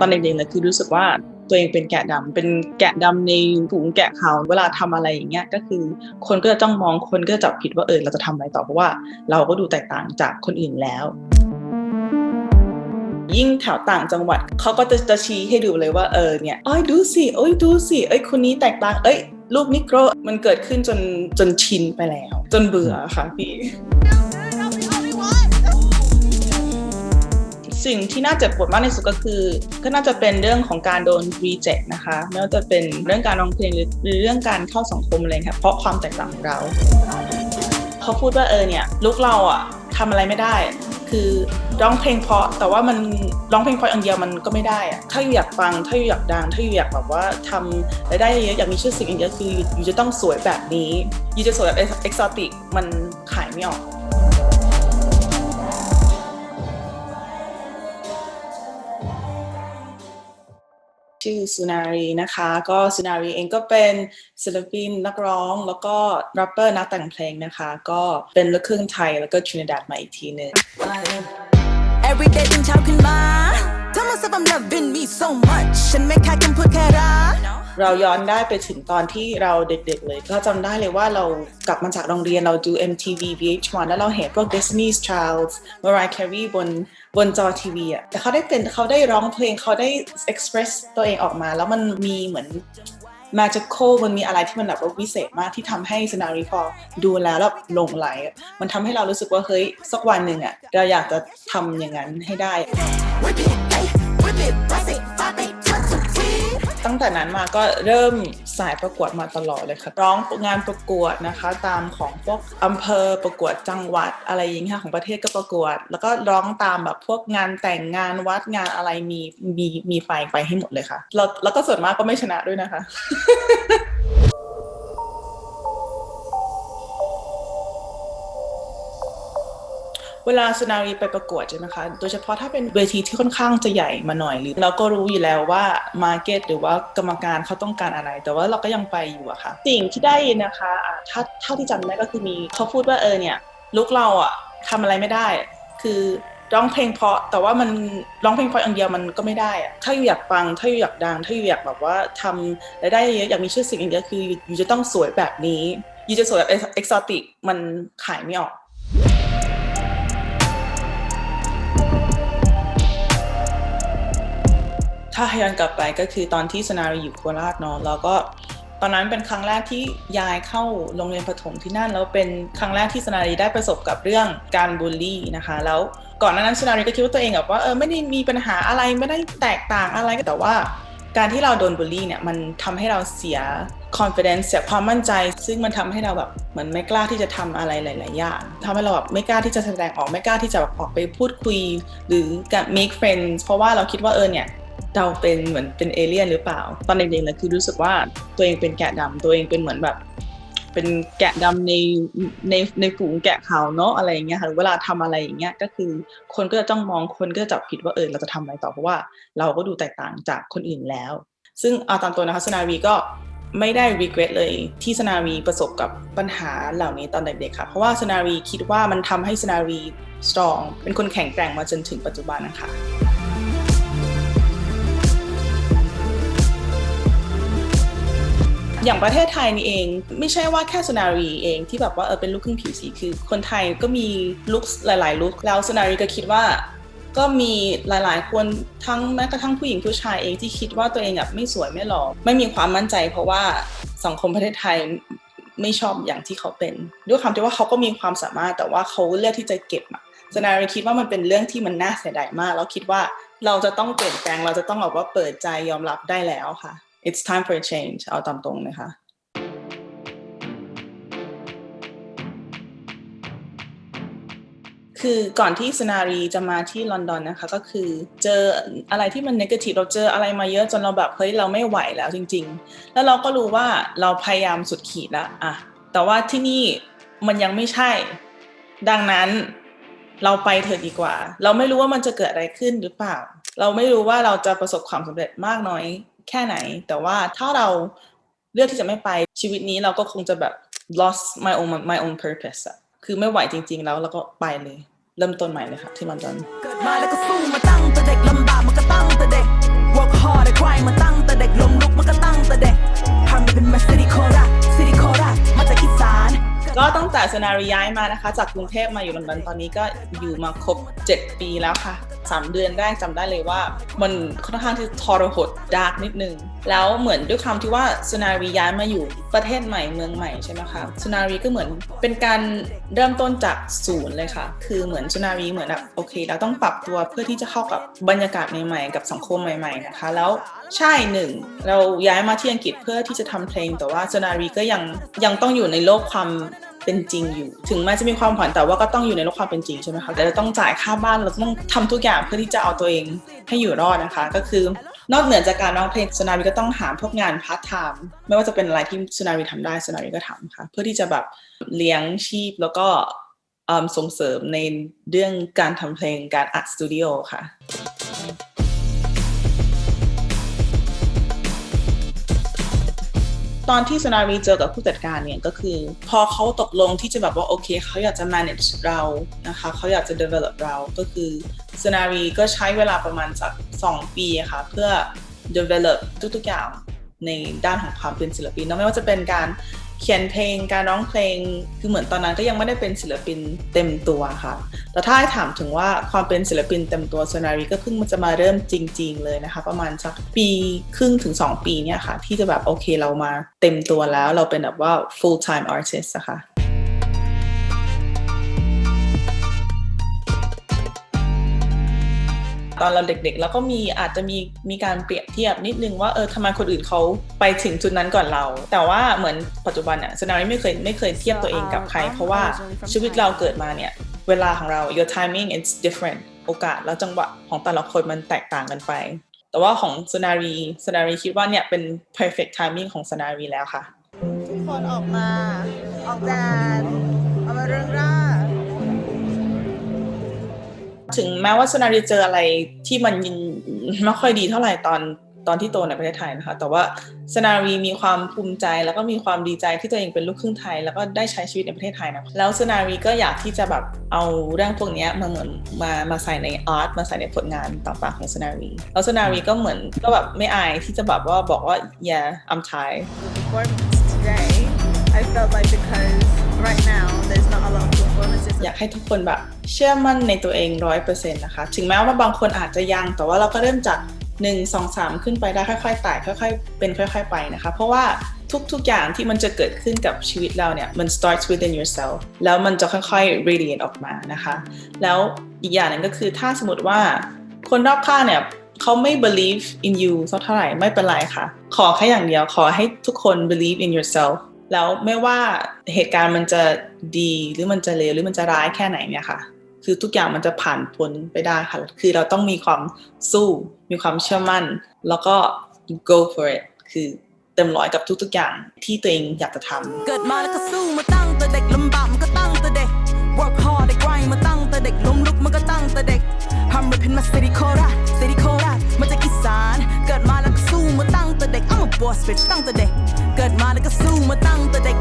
ตอนเด็กๆเลยคือรู้สึกว่าตัวเองเป็นแกะดำเป็นแกะดำในฝูงแกะขาวเวลาทำอะไรอย่างเงี้ยก็คือ คนก็จะจ้องมองคนก็จะจับผิดว่าเออเราจะทำอะไรต่อเพราะว่า เราก็ดูแตกต่างจากคนอื่นแล้ว ยิ่งแถวต่างจังหวัดเขาก็จะจะชี้ให้ดูเลยว่าเออเนี่ยอ้ยดูสิเอ้ยดูสิเอ้ยคนนี้แตกต่าง เอ้ยลูกนิโกรมันเกิดขึ้นจนจนชินไปแล้ว จนเบื่อค่ะพี่ สิ่งที่น่าเจ็บปวดมากที่สุดก็คือ ก็น่าจะเป็นเรื่องของการโดน reject นะคะไม่ว่าจะเป็นเรื่องการร้องเพลงหรือเรื่องการเข้าสังคมอะไรค่ะเพราะความแตกต่างของเรา เขาพูดว่าเออเนี่ยลูกเราอะทำอะไรไม่ได้ คือร้องเพลงเพราะแต่ว่ามันร้องเพลงเพราะอย่างเดียวมันก็ไม่ได้อะถ้าอยู่อยากฟังถ้าอยู่อยากดังถ้าอยู่อยากแบบว่าทำรายได้เยอะอยากมีชื่อเสียงอย่างเดียวคืออยู่จะต้องสวยแบบนี้อยู่จะสวยแบบเอ็กซอติกมันขายไม่ออก ชื่อสุนารีนะคะ ก็สุนารีเองก็เป็นศิลปินนักร้อง แล้วก็แรปเปอร์นักแต่งเพลงนะคะ ก็เป็นลูกครึ่งไทยแล้วก็ทรินิดาดมาอีกทีนึง Every day ตื่นเช้าขึ้นมา Tell myself I'm loving me so much ฉันไม่คาดกันพูดแค่รัก เราย้อนได้ไปถึงตอนที่เราเด็กๆเลย ก็จำได้เลยว่าเรากลับมาจากโรงเรียนเราดู MTV VH1 แล้วเราเห็นพวก Destiny's Child Mariah Carey บนบนจอทีวีอะแต่เขาได้เป็นเขาได้ร้องเพลงเขาได้ express ตัวเองออกมา แล้วมันมีเหมือน magical มันมีอะไรที่มันแบบว่าวิเศษมากที่ทำให้สนารีพอดูแล้วแล้วหลงไหลอะมันทำให้เรารู้สึกว่า เฮ้ย สักวันหนึ่งอะเราอยากจะทำอย่างนั้นให้ได้ แต่นั้นมาก็เริ่มสายประกวดมาตลอดเลยค่ะ ร้องงานประกวดนะคะ ตามของพวกอำเภอประกวดจังหวัดอะไรอย่างเงี้ยค่ะของประเทศก็ประกวด แล้วก็ร้องตามแบบพวกงานแต่งงานวัดงานอะไรมีมีมีไฟไปให้หมดเลยค่ะแล้วแล้วก็ส่วนมากก็ไม่ชนะด้วยนะคะ เวลาสุนารีไปประกวดใช่ไหมคะ โดยเฉพาะถ้าเป็นเวทีที่ค่อนข้างจะใหญ่มาหน่อยหรือเราก็รู้อยู่แล้วว่ามาร์เก็ตหรือว่ากรรมการเขาต้องการอะไร แต่ว่าเราก็ยังไปอยู่อะค่ะ สิ่งที่ได้นะคะะถ้าเท่าที่จำได้ก็คือมีเขาพูดว่าเออเนี่ยลูกเราอะทำอะไรไม่ได้ คือร้องเพลงเพราะแต่ว่ามันร้องเพลงเพราะอย่างเดียวมันก็ไม่ได้อะถ้าอยู่อยากฟัง ถ้าอยู่อยากดัง ถ้าอยู่อยากแบบว่าทำรายได้เยอะอยากมีชื่อเสียงอย่างเดียวคืออยู่จะต้องสวยแบบนี้อยู่จะสวยแบบเอ็กซอติกมันขายไม่ออก ถ้าย้อนกลับไปก็คือตอนที่สนารีอยู่โคราชเนาะแล้วก็ตอนนั้นเป็นครั้งแรกที่ยายเข้าโรงเรียนประถมที่นั่นแล้วเป็นครั้งแรกที่สนารีได้ประสบกับเรื่องการบูลลี่นะคะ แล้วก่อนหน้านั้นสนารีก็คิดว่าตัวเองแบบว่าเออไม่ได้มีปัญหาอะไรไม่ได้แตกต่างอะไรแต่ว่า การที่เราโดนบูลลี่เนี่ยมันทำให้เราเสีย confidence เสียความมั่นใจ ซึ่งมันทำให้เราแบบเหมือนไม่กล้าที่จะทำอะไรหลาย ๆ อย่างทำให้เราแบบไม่กล้าที่จะแสดงออกไม่กล้าที่จะแบบออกไปพูดคุย หรือ make friends เพราะว่าเราคิดว่าเออเนี่ย เราเป็นเหมือนเป็นเอเลี่ยนหรือเปล่า ตอนเด็กๆเลยคือรู้สึกว่าตัวเองเป็นแกะดำตัวเองเป็นเหมือนแบบ เป็นแกะดำในในในฝูงแกะขาวเนาะอะไรอย่างเงี้ยค่ะเวลาทำอะไรอย่างเงี้ยก็คือคนก็จะจ้องมองคนก็จะจับผิดว่าเออเราจะทำอะไรต่อเพราะว่า เราก็ดูแตกต่างจากคนอื่นแล้ว ซึ่งเอาตามตัวนะคะสนาวีก็ไม่ได้ regret เลยที่สนาวีประสบกับปัญหาเหล่านี้ตอนเด็กๆค่ะ เพราะว่าสนาวีคิดว่ามันทำให้สนาวี strong เป็นคนแข็งแกร่งมาจนถึงปัจจุบันนะคะ อย่างประเทศไทยนี่เอง ไม่ใช่ว่าแค่สุนารีเองที่แบบว่าเออเป็นลูกครึ่งผิวสีคือ คนไทยก็มีลุคหลาย ๆ ลุคแล้วสุนารีก็คิดว่า ก็มีหลายๆ คนทั้งแม้กระทั่งผู้หญิงผู้ชายเองที่คิดว่าตัวเองแบบไม่สวยไม่หล่อไม่มีความมั่นใจ เพราะว่าสังคมประเทศไทยไม่ชอบอย่างที่เขาเป็น ด้วยความที่ว่าเขาก็มีความสามารถแต่ว่าเขาเลือกที่จะเก็บอะสนารีคิดว่ามันเป็นเรื่องที่มันน่าเสียดายมาก แล้วคิดว่าเราจะต้องเปลี่ยนแปลงเราจะต้องแบบว่าเปิดใจยอมรับได้แล้วค่ะ it's time for a change เอาตามตรงนะคะคือก่อนที่สนารีจะมาที่ลอนดอนนะคะ ก็คือเจออะไรที่มันนกาทีฟเราเจออะไรมาเยอะจนเราแบบเฮ้ยเราไม่ไหวแล้วจริง ๆ แล้วเราก็รู้ว่าเราพยายามสุดขีดแล้วอะแต่ว่าที่นี่มันยังไม่ใช่ ดังนั้นเราไปเถอะดีกว่า เราไม่รู้ว่ามันจะเกิดอะไรขึ้นหรือเปล่า เราไม่รู้ว่าเราจะประสบความสำเร็จมากน้อย แค่ไหน แต่ว่าถ้าเราเลือกที่จะไม่ไปชีวิตนี้เราก็คงจะแบบ lost my own my own purpose อะคือไม่ไหวจริง ๆ แล้วแล้วก็ไปเลย เริ่มต้นใหม่เลยค่ะที่ลอนดอนเกิดมาแล้วก็สู้มาตั้งแต่เด็กลำบากมันก็ตั้งแต่เด็กไหว hard ได้ grind มาตั้งแต่เด็กลมลุกมันก็ตั้งแต่เด็กทำเป็นมาซิตี้โคราชซิตี้โคราชมาจากอีสานก็ตั้งแต่สนารีย้ายมานะคะ จากกรุงเทพมาอยู่ลอนดอนตอนนี้ก็อยู่มาครบ 7 ปีแล้วค่ะ 3 เดือนแรกจำได้เลยว่า มันค่อนข้างที่ทรหดดาร์กนิดนึง แล้วเหมือนด้วยความที่ว่าสนารีย้ายมาอยู่ประเทศใหม่เมืองใหม่ใช่ไหมคะสนารีก็เหมือนเป็นการเริ่มต้นจากศูนย์เลยค่ะ คือเหมือนสนารีเหมือนแบบโอเคเราต้องปรับตัวเพื่อที่จะเข้ากับบรรยากาศใหม่ๆ กับสังคมใหม่ๆนะคะ แล้วใช่หนึ่งเราย้ายมาที่อังกฤษเพื่อที่จะทำเพลง แต่ว่าสนารีก็ยังยังต้องอยู่ในโลกความ เป็นจริงอยู่ ถึงแม้จะมีความฝันแต่ว่าก็ต้องอยู่ในโลกความเป็นจริงใช่ไหมคะแต่เราต้องจ่ายค่าบ้านเราต้องทำทุกอย่างเพื่อที่จะเอาตัวเองให้อยู่รอดนะคะ ก็คือนอกเหนือจากการร้องเพลงสุนารีก็ต้องหาพวกงานพาร์ทไทม์ไม่ว่าจะเป็นอะไรที่สุนารีทำได้สุนารีก็ทำค่ะ เพื่อที่จะแบบเลี้ยงชีพแล้วก็ส่งเสริมในเรื่องการทำเพลงการอัดสตูดิโอค่ะ ตอนที่สนารีเจอกับผู้จัดการเนี่ยก็คือ พอเขาตกลงที่จะแบบว่าโอเคเขาอยากจะ manage เรานะคะเขาอยากจะ develop เราก็คือสนารีก็ใช้เวลาประมาณสัก2ปีค่ะเพื่อ develop ทุกๆอย่างในด้านของความเป็นศิลปินไม่ว่าจะเป็นการ เขียนเพลงการร้องเพลง คือเหมือนตอนนั้นก็ยังไม่ได้เป็นศิลปินเต็มตัวค่ะ แต่ถ้าให้ถามถึงว่าความเป็นศิลปินเต็มตัวโซนารีก็เพิ่งมันจะมาเริ่มจริง ๆ เลยนะคะ ประมาณสักปีครึ่งถึง 2 ปีเนี่ยค่ะ ที่จะแบบโอเคเรามาเต็มตัวแล้วเราเป็นแบบว่า full time artist นะค่ะ ตอนเราเด็กๆ แล้วก็มีอาจจะมีมีการเปรียบเทียบนิดนึงว่าเออทำไมคนอื่นเขาไปถึงจุดนั้นก่อนเรา แต่ว่าเหมือนปัจจุบันเนี่ยสนารีไม่เคยไม่เคยเทียบตัวเองกับใคร เพราะว่าชีวิตเราเกิดมาเนี่ย เวลาของเรา your timing is different โอกาสแล้วจังหวะของแต่ละคนมันแตกต่างกันไป แต่ว่าของสนารีสนารีคิดว่าเนี่ยเป็น perfect timing ของสนารีแล้วค่ะ ทุกคนออกมาออกแดดเอามาเรื่องร่า ถึงแม้ว่าสนารีเจออะไรที่มันไม่ค่อยดีเท่าไหร่ตอนตอนที่โตในประเทศไทยนะคะ แต่ว่าสนารีมีความภูมิใจแล้วก็มีความดีใจที่ตัวเองเป็นลูกครึ่งไทย แล้วก็ได้ใช้ชีวิตในประเทศไทยนะแล้วสนารีก็อยากที่จะแบบเอาเรื่องพวกนี้มาเหมือนมามาใส่ในอาร์ตมาใส่ในผลงานต่างๆของสนารีแล้วสนารีก็เหมือนก็แบบไม่อายที่จะแบบว่าบอกว่า yeah I'm Thai I felt like because right now there's not a lot of performances อยากให้ทุกคนแบบเชื่อมั่นในตัวเองร้อยเปอร์เซ็นต์นะคะ ถึงแม้ว่าบางคนอาจจะยัง แต่ว่าเราก็เริ่มจาก1 2 3ขึ้นไปได้ค่อยๆไต่ค่อยๆ เป็นค่อย ๆ ไปนะคะ เพราะว่าทุกๆ อย่างที่มันจะเกิดขึ้นกับชีวิตเราเนี่ย มัน starts within yourself แล้วมันจะค่อยๆ radiate ออกมานะคะ แล้วอีกอย่างหนึ่งก็คือถ้าสมมติว่าคนรอบข้างเนี่ยเขาไม่ believe in you สักเท่าไหร่ไม่เป็นไรค่ะ ขอแค่อย่างเดียวขอให้ทุกคน believe in yourself แล้วไม่ว่าเหตุการณ์มันจะดีหรือมันจะเลวหรือมันจะร้ายแค่ไหนเนี่ยค่ะ คือทุกอย่างมันจะผ่านพ้นไปได้ค่ะ คือเราต้องมีความสู้ มีความเชื่อมั่น แล้วก็ go for it คือเต็มร้อยกับทุกๆอย่างที่ตัวเองอยากจะทำเกิดมาแล้วก็สู้มาตั้งแต่เด็กลำบากมันก็ตั้งแต่เด็ก work hard ได้ grind มาตั้งแต่เด็กล้มลุกมันก็ตั้งแต่เด็กทำ rap in my city โคราช city โคราชมาจากอีสาน เกิดมาแล้วก็สู้มาตั้งแต่เด็ก I'm a boss bitch ตั้งแต่เด็ก มาแล้วก็สู้มาตั้งแต่เด็ก